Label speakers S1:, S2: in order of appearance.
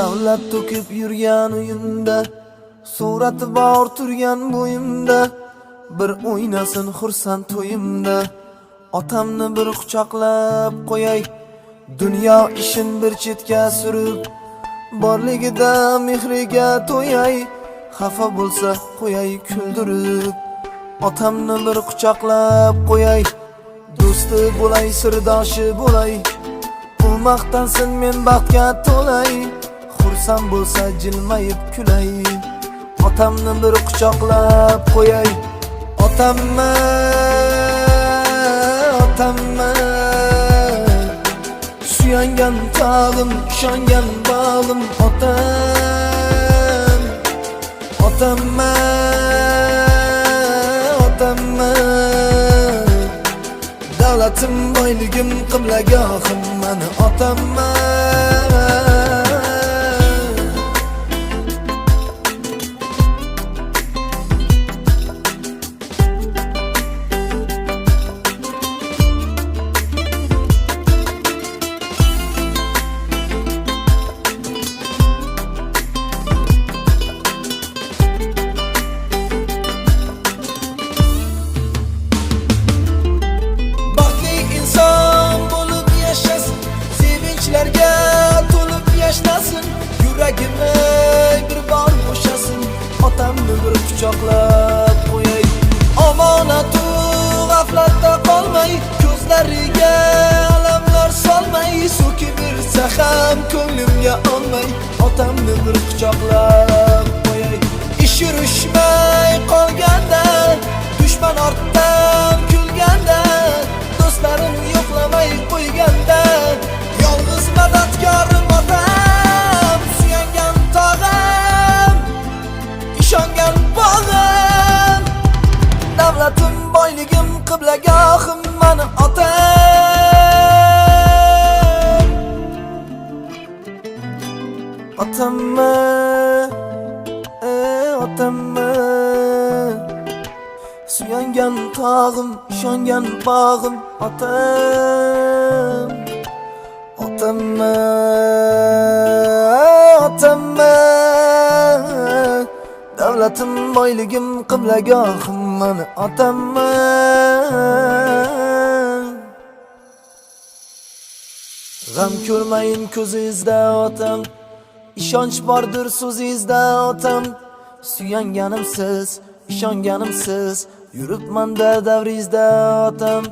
S1: Savlat to'kib yurgan uyimda Surati bor turgan bo'yimda Bir o'ynasin xursand to'yimda. Otamni bir quchoqlab qo'yay Dunyo ishin bir chetga surib Borligida mehriga to'yay Xafa bo'lsa qo'yay kuldirib. Otamni bir quchoqlab qo'yay Do'sti bo'lay, sirdoshi bo'lay. U maqtansin men baxtga to'lay. Xursand bo'lsa jilmayib kulay Otamni bir quchoqlab qo'yay Otamma Otamma Suyangan tog'im, ishongan bog'im Otam Otamma Otamma Davlatim boyligim qiblagohim mani otamman quchoqlab qo'yay Omonatu g'aflatda qolmay Ko'zlariga alamlar solmay So'kib birsa ham ko'nglimga olmay Otamni bir quchoqlab qo'yay Ish yurishmay Otamma ey otamma Suyangan tog'im, ishongan bog'im otam Otamma otamma Davlatim boyligim qiblagohim mani otamma G'am ko'rmayin ko'zingizda otam Ishonch bordir so'zingizda otam Suyanganim siz, ishonganim siz Yuribmanda davringizda otam